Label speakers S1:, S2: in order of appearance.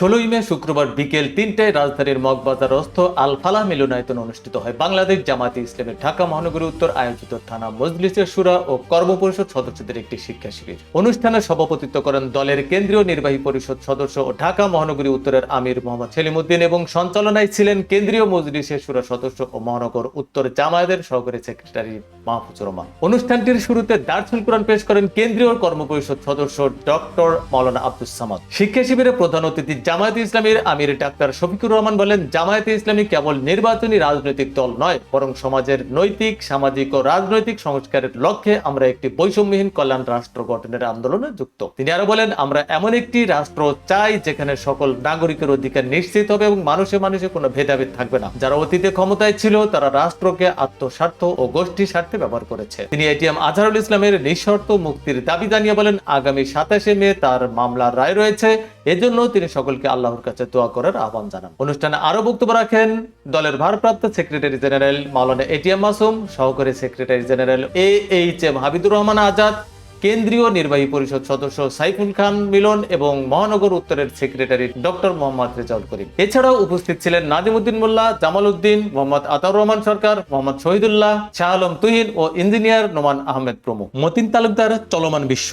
S1: ষোলোই মে শুক্রবার বিকেল তিনটায় রাজধানীর মগবাজারস্থ আল ফালাহ মিলনায়তন অনুষ্ঠিত হয়। বাংলাদেশ জামাতে ইসলামের ঢাকা মহানগরী উত্তর আয়োজিত থানা মজলিসের সুরা ও কর্মপরিষদ সদস্যদের একটি শিক্ষা শিবির। অনুষ্ঠানে সভাপতিত্ব করেন দলের কেন্দ্রীয় নির্বাহী পরিষদ সদস্য ও ঢাকা মহানগরী উত্তরের আমির মোহাম্মদ সেলিমুদ্দিন এবং সঞ্চালনায় ছিলেন কেন্দ্রীয় মজলিসের সুরা সদস্য ও মহানগর উত্তর জামায়াতের সহকারী সেক্রেটারি মাহফুজুর রহমান। অনুষ্ঠানটির শুরুতে দার্সুল কোরআন পেশ করেন কেন্দ্রীয় কর্মপরিষদ সদস্য ডক্টর মৌলানা আব্দুস সামাদ। শিক্ষা শিবিরে প্রধান অতিথি জামায়াতে ইসলামীর আমির ডাক্তার শফিকুর রহমান বলেন, জামায়াতে ইসলামী কেবল নির্বাচনী রাজনৈতিক দল নয়, বরং সমাজের নৈতিক, সামাজিক ও রাজনৈতিক সংস্কারের লক্ষ্যে আমরা একটি বৈষম্যহীন কল্যাণ রাষ্ট্র গঠনের আন্দোলনে যুক্ত। তিনি আরও বলেন, আমরা এমন একটি রাষ্ট্র চাই যেখানে সকল নাগরিকের অধিকার নিশ্চিত হবে এবং মানুষে মানুষে কোনো ভেদাভেদ থাকবে না। যারা অতীতে ক্ষমতায় ছিল, তারা রাষ্ট্রকে আত্মস্বার্থ ও গোষ্ঠী স্বার্থে ব্যবহার করেছে। তিনি এটিএম আজহারুল ইসলামের নিঃশর্ত মুক্তির দাবি জানিয়ে বলেন, আগামী সাতাশে মে তার মামলার রায় রয়েছে। এজন্য তিনি সকলকে আল্লাহর কাছে দোয়া করার আহ্বান জানান। অনুষ্ঠানে আরও বক্তব্য রাখেন দলের ভারপ্রাপ্ত secretary general Maulana A T M Masum, সহকারী secretary general A H M Habidur Rahman Azad, কেন্দ্রীয় নির্বাহী পরিষদ সদস্য সাইফুল খান মিলন এবং মহানগর উত্তরের সেক্রেটারি ডক্টর মোহাম্মদ রেজাউল করিম। এছাড়াও উপস্থিত ছিলেন নাজিমুদ্দিন মোল্লা জামাল উদ্দিন মোহাম্মদ আতাউর রহমান সরকার, মোহাম্মদ শহীদুল্লাহ, শাহ আলম তুহিন ও ইঞ্জিনিয়ার নোমান আহমেদ প্রমুখ। মতিন তালুকদার, চলমান বিশ্ব।